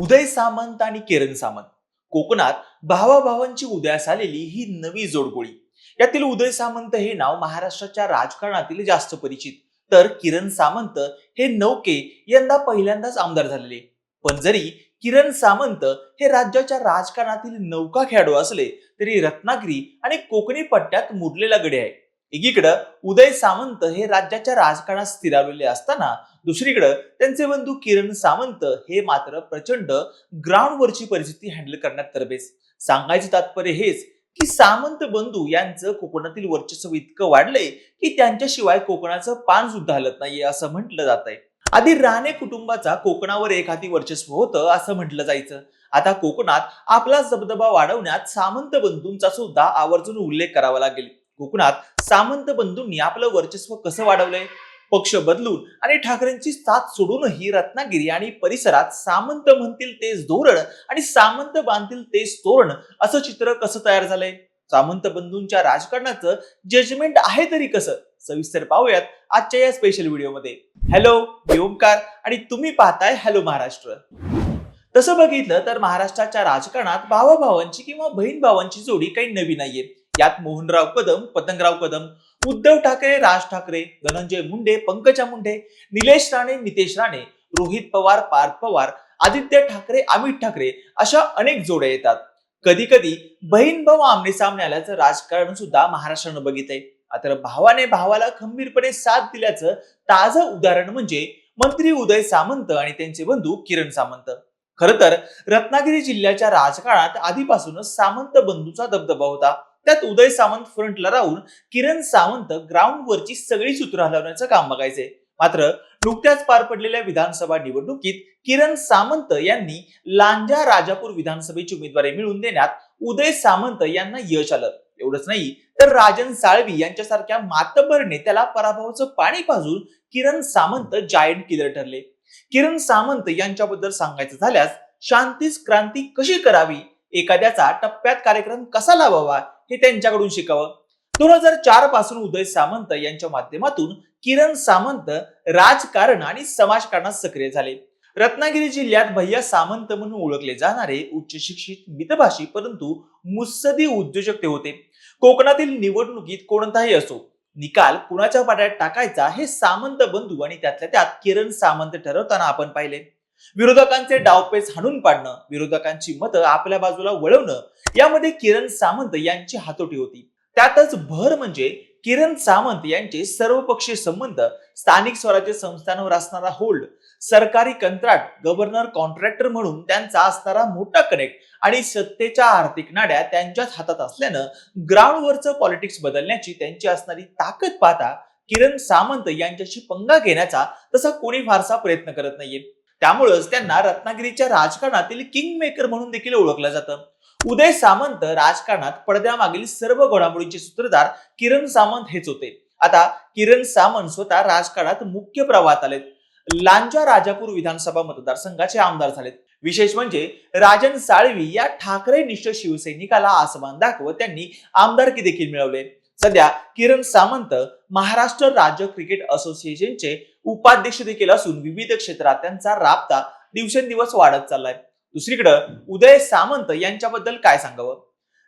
उदय सामंत आणि किरण सामंत. कोकणात भावाभावांची उदयास आलेली ही नवी जोडगोळी. यातील उदय सामंत हे नाव महाराष्ट्राच्या राजकारणातील जास्त परिचित. तर किरण सामंत हे नौके यंदा पहिल्यांदाच आमदार झालेले. पण जरी किरण सामंत हे राज्याच्या राजकारणातील नौका खेळाडू असले तरी रत्नागिरी आणि कोकणी पट्ट्यात मुरलेला गडे आहे. एकीकडं उदय सामंत हे राज्याच्या राजकारणात स्थिरावलेले असताना दुसरीकडं त्यांचे बंधू किरण सामंत हे मात्र प्रचंड ग्राउंडवरची परिस्थिती हँडल करण्यात तरबेज. सांगायचे तात्पर्य हेच की सामंत बंधू यांचं कोकणातील वर्चस्व इतकं वाढलंय की त्यांच्याशिवाय कोकणाचं पान सुद्धा हलत नाहीये असं म्हटलं जात आहे आधी राणे कुटुंबाचा कोकणावर एखादी वर्चस्व होतं असं म्हटलं जायचं. आता कोकणात आपला दबदबा वाढवण्यात सामंत बंधूंचा सुद्धा आवर्जून उल्लेख करावा लागेल. कोकणात सामंत बंधूंनी आपलं वर्चस्व कसं वाढवलंय? पक्ष बदलून आणि ठाकरेंची साथ सोडूनही रत्नागिरी आणि परिसरात सामंत म्हणतील तेच धोरण आणि सामंत बांधतील तेच तोरण असं चित्र कसं तयार झालंय? सामंत बंधूंच्या राजकारणाचं जजमेंट आहे तरी कसं? सविस्तर पाहूयात आजच्या या स्पेशल व्हिडिओमध्ये हॅलो मी ओमकार आणि तुम्ही पाहताय हॅलो महाराष्ट्र. तसं बघितलं तर महाराष्ट्राच्या राजकारणात भावाभावांची किंवा बहीण भावांची जोडी काही नवी नाहीये. यात मोहनराव कदम पतंगराव कदम उद्धव ठाकरे राज ठाकरे धनंजय मुंडे पंकजा मुंडे निलेश राणे नितेश राणे रोहित पवार पार्थ पवार आदित्य ठाकरे अमित ठाकरे अशा अनेक जोड्या येतात. कधी कधी बहीण भाऊ आमने सामने आल्याचं राजकारण सुद्धा महाराष्ट्रानं बघितलंय. मात्र भावाने भावाला खंबीरपणे साथ दिल्याचं ताजं उदाहरण म्हणजे मंत्री उदय सामंत आणि त्यांचे बंधू किरण सामंत. खर तर रत्नागिरी जिल्ह्याच्या राजकारणात आधीपासूनच सामंत बंधूचा दबदबा होता. त्यात उदय सावंत फ्रंटला राहून किरण सावंत ग्राउंडवरची सगळी सूत्र हलवण्याचं काम बघायचे मात्र नुकत्याच पार पडलेल्या विधानसभा निवडणुकीत किरण सामंत यांनी लांजा राजापूर विधानसभेची उमेदवारी मिळवून देण्यात उदय सामंत यांना यश आलं. एवढंच नाही तर राजन साळवी यांच्यासारख्या मातबर नेत्याला पराभवाचं पाणी पाजून किरण सामंत जायंट किलर ठरले. किरण सामंत यांच्याबद्दल सांगायचं झाल्यास शांतीच क्रांती कशी करावी? एखाद्याचा टप्प्यात कार्यक्रम कसा लावावा हे त्यांच्याकडून शिकावं. दोन हजार चारपासून उदय सामंत यांच्या माध्यमातून किरण सामंत राजकारण आणि समाजकारणात सक्रिय झाले. रत्नागिरी जिल्ह्यात भैया सामंत म्हणून ओळखले जाणारे उच्च शिक्षित मितभाषी परंतु मुत्सदी उद्योजक ते होते. कोकणातील निवडणुकीत कोणताही असो निकाल कुणाच्या पाट्यात टाकायचा हे सामंत बंधू आणि त्यातल्या त्यात किरण सामंत ठरवताना आपण पाहिले. विरोधकांचे डावपेच हाणून पाडणं विरोधकांची मतं आपल्या बाजूला वळवणं यामध्ये किरण सामंत यांची हातोटी होती. त्यातच भर म्हणजे किरण सामंत यांचे सर्वपक्षीय संबंध स्थानिक स्वराज्य संस्थांवर असणारा होल्ड सरकारी कंत्राट गव्हर्नर कॉन्ट्रॅक्टर म्हणून त्यांचा असणारा मोठा कनेक्ट आणि सत्तेच्या आर्थिक नाड्या त्यांच्याच हातात असल्यानं ग्राउंडवरचं पॉलिटिक्स बदलण्याची त्यांची असणारी ताकद पाहता किरण सामंत यांच्याशी पंगा घेण्याचा तसा कोणी फारसा प्रयत्न करत नाहीये. त्यामुळेच त्यांना रत्नागिरीच्या राजकारणातील किंग मेकर म्हणून देखील ओळखलं जातं. उदय सामंत राजकारणात पडद्यामागील सर्व घडामोडींचे सूत्रधार किरण सामंत हेच होते. आता किरण सामंत स्वतः राजकारणात मुख्य प्रवाहात आलेत. लांजा राजापूर विधानसभा मतदारसंघाचे आमदार झालेत. विशेष म्हणजे राजन साळवी या ठाकरे निष्ठ शिवसैनिकाला आसमान दाखवत त्यांनी आमदारकी देखील मिळवले. सध्या किरण सामंत महाराष्ट्र राज्य क्रिकेट असोसिएशनचे उपाध्यक्ष देखील असून विविध क्षेत्रात त्यांचा राबता दिवसेंदिवस वाढत चाललाय. दुसरीकडे उदय सामंत यांच्याबद्दल काय सांगावं?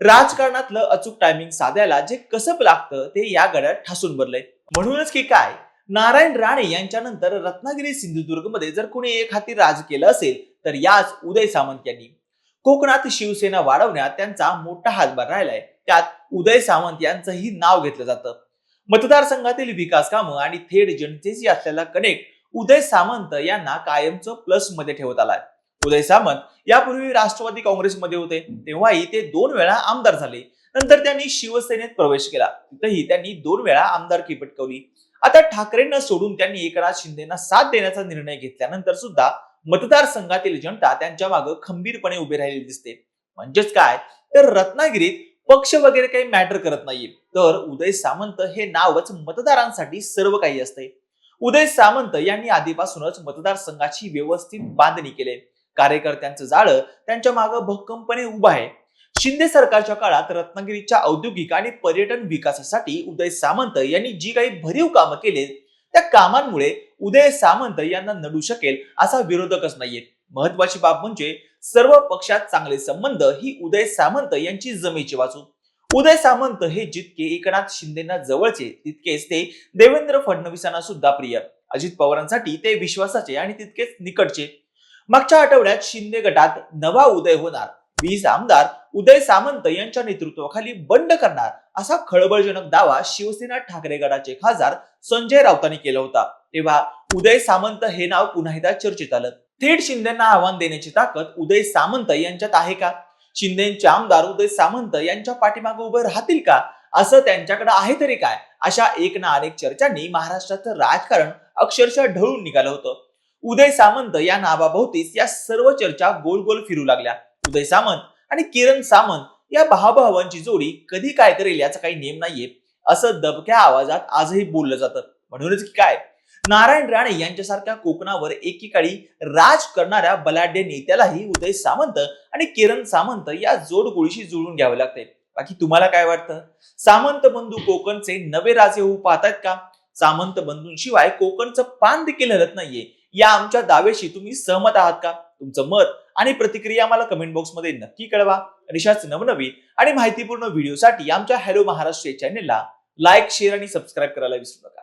राजकारणातलं अचूक टायमिंग साधायला जे कसब लागतं ते या गड्यात ठासून भरलंय. म्हणूनच की काय? नारायण राणे यांच्यानंतर रत्नागिरी सिंधुदुर्गमध्ये जर कोणी एक हाती राज केलं असेल तर याच उदय सामंत यांनी. कोकणात शिवसेना वाढवण्यात त्यांचा मोठा हातभार राहिलाय. त्यात उदय सामंत यांचंही नाव घेतलं जातं. मतदारसंघातील विकास कामं आणि थेट जनतेशी असलेला कनेक्ट उदय सामंत यांना कायमचं प्लसमध्ये ठेवत आलाय. उदय सामंत यापूर्वी राष्ट्रवादी काँग्रेसमध्ये होते. तेव्हाही ते दोन वेळा आमदार झाले. नंतर त्यांनी शिवसेनेत प्रवेश केला. तिथेही त्यांनी दोन वेळा आमदारकी पटकवली. आता ठाकरेंना सोडून त्यांनी एकनाथ शिंदेना साथ देण्याचा निर्णय घेतल्यानंतर सुद्धा मतदारसंघातील जनता त्यांच्या मागे खंबीरपणे उभे राहिलेली दिसते. म्हणजेच काय? तर रत्नागिरीत पक्ष वगैरे काही मॅटर करत नाहीये. तर उदय सामंत हे नावच मतदारांसाठी सर्व काही असते उदय सामंत यांनी आधीपासूनच मतदारसंघाची व्यवस्थित बांधणी केली कार्यकर्त्यांचं जाळं त्यांच्या मागे भक्कमपणे उभं आहे. शिंदे सरकारच्या काळात रत्नागिरीच्या औद्योगिक आणि पर्यटन विकासासाठी उदय सामंत यांनी जी काही भरीव कामं केले त्या कामांमुळे उदय सामंत यांना नडू शकेल असा विरोधकच नाहीये. महत्वाची बाब म्हणजे सर्व पक्षात चांगले संबंध ही उदय सामंत यांची जमेची वाचू उदय सामंत हे जितके एकनाथ शिंदेना जवळचे तितकेच ते देवेंद्र फडणवीसांना सुद्धा प्रिय. अजित पवारांसाठी ते विश्वासाचे आणि तितकेच निकटचे. मागच्या आठवड्यात शिंदे गटात नवा उदय होणार. वीस आमदार उदय सामंत यांच्या नेतृत्वाखाली बंड करणार असा खळबळजनक दावा शिवसेना ठाकरे गटाचे खासदार संजय राऊतांनी केला होता. तेव्हा उदय सामंत हे नाव पुन्हा एकदा चर्चेत आलं. थेट शिंदेना आव्हान देण्याची ताकद उदय सामंत यांच्यात आहे का? शिंदेचे आमदार उदय सामंत यांच्या पाठीमागे उभे राहतील का? असं त्यांच्याकडे आहे तरी काय? अशा एक ना अनेक चर्चांनी महाराष्ट्राचं राजकारण अक्षरशः ढळून निघालं होतं. उदय सामंत या नावाभोवतीच या सर्व चर्चा गोल गोल फिरू लागल्या. उदय सामंत आणि किरण सामंत या भावाभावांची जोडी कधी काय करेल याचा काही नेम नाहीये. असं दबक्या आवाजात आजही बोललं जातं. म्हणूनच की काय? नारायण राणे यांच्यासारख्या कोकणावर एकेकाळी राज करणाऱ्या बलाढ्य नेत्यालाही उदय सामंत आणि किरण सामंत या जोडगोळीशी जुळून घ्यावे लागते. बाकी तुम्हाला काय वाटतं? सामंत बंधू कोकणचे नवे राजे होऊ पाहतायत का? सामंत बंधूंशिवाय कोकणचं पान देखील हलत नाहीये. या आमच्या दावेशी तुम्ही सहमत आहात का? तुमचं मत आणि प्रतिक्रिया आम्हाला कमेंट बॉक्समध्ये नक्की कळवा. आणि अशाच नवनवीन आणि माहितीपूर्ण व्हिडिओसाठी आमच्या हॅलो महाराष्ट्र चॅनेलला लाईक शेअर आणि सबस्क्राईब करायला विसरू नका.